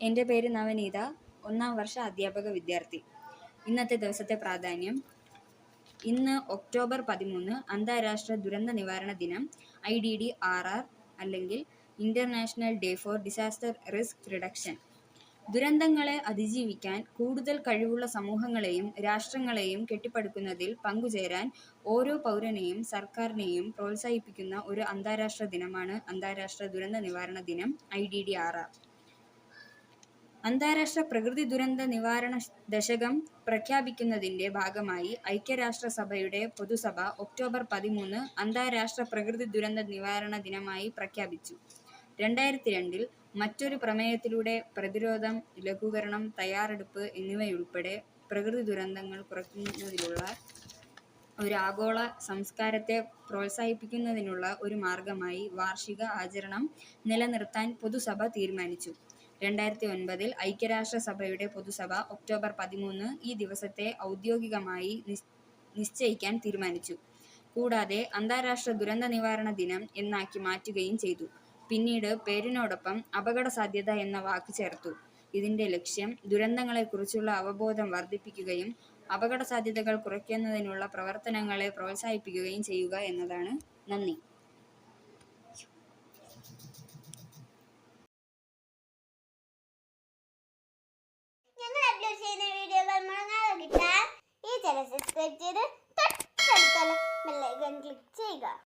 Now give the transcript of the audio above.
എന്റെ പേര് നവനീത ഒന്നാം വർഷ അധ്യാപക വിദ്യാർത്ഥി. ഇന്നത്തെ ദിവസത്തെ പ്രാധാന്യം. ഇന്ന് ഒക്ടോബർ പതിമൂന്ന് അന്താരാഷ്ട്ര ദുരന്ത നിവാരണ ദിനം I D D R R അല്ലെങ്കിൽ international day for disaster risk reduction. ദുരന്തങ്ങളെ അതിജീവിക്കാൻ കൂടുതൽ കഴിവുള്ള സമൂഹങ്ങളെയും രാഷ്ട്രങ്ങളെയും കെട്ടിപ്പടുക്കുന്നതിൽ പങ്കുചേരാൻ ഓരോ പൗരനെയും സർക്കാരിനെയും പ്രോത്സാഹിപ്പിക്കുന്ന ഒരു അന്താരാഷ്ട്ര ദിനമാണ് അന്താരാഷ്ട്ര ദുരന്ത നിവാരണ ദിനം I D D R R. അന്താരാഷ്ട്ര പ്രകൃതി ദുരന്ത നിവാരണ ദശകം പ്രഖ്യാപിക്കുന്നതിന്റെ ഭാഗമായി ഐക്യരാഷ്ട്രസഭയുടെ പൊതുസഭ ഒക്ടോബർ പതിമൂന്ന് അന്താരാഷ്ട്ര പ്രകൃതി ദുരന്ത നിവാരണ ദിനമായി പ്രഖ്യാപിച്ചു. രണ്ടായിരത്തി രണ്ടിൽ മറ്റൊരു പ്രമേയത്തിലൂടെ പ്രതിരോധം ലഘൂകരണം തയ്യാറെടുപ്പ് എന്നിവയുൾപ്പെടെ പ്രകൃതി ദുരന്തങ്ങൾ കുറയ്ക്കുന്നതിനുള്ള ഒരു ആഗോള സംസ്കാരത്തെ പ്രോത്സാഹിപ്പിക്കുന്നതിനുള്ള ഒരു മാർഗമായി വാർഷിക ആചരണം നിലനിർത്താൻ പൊതുസഭ തീരുമാനിച്ചു. രണ്ടായിരത്തി ഒൻപതിൽ ഐക്യരാഷ്ട്രസഭയുടെ പൊതുസഭ ഒക്ടോബർ പതിമൂന്ന് ഈ ദിവസത്തെ ഔദ്യോഗികമായി നിശ്ചയിക്കാൻ തീരുമാനിച്ചു. കൂടാതെ അന്താരാഷ്ട്ര ദുരന്ത നിവാരണ ദിനം എന്നാക്കി മാറ്റുകയും ചെയ്തു. പിന്നീട് പേരിനോടൊപ്പം അപകട സാധ്യത എന്ന വാക്ക് ചേർത്തു. ഇതിന്റെ ലക്ഷ്യം ദുരന്തങ്ങളെക്കുറിച്ചുള്ള അവബോധം വർദ്ധിപ്പിക്കുകയും അപകട സാധ്യതകൾ കുറയ്ക്കുന്നതിനുള്ള പ്രവർത്തനങ്ങളെ പ്രോത്സാഹിപ്പിക്കുകയും ചെയ്യുക എന്നതാണ്. നന്ദി. അപ്ലോഡ് ചെയ്യുന്ന വീഡിയോകൾ മുടങ്ങാതെ കിട്ടാൻ? ഈ ചാനൽ സബ്സ്ക്രൈബ് ചെയ്ത് തൊട്ടടുത്തുള്ള ബെല്ലൈക്കൺ ക്ലിക്ക് ചെയ്യുക.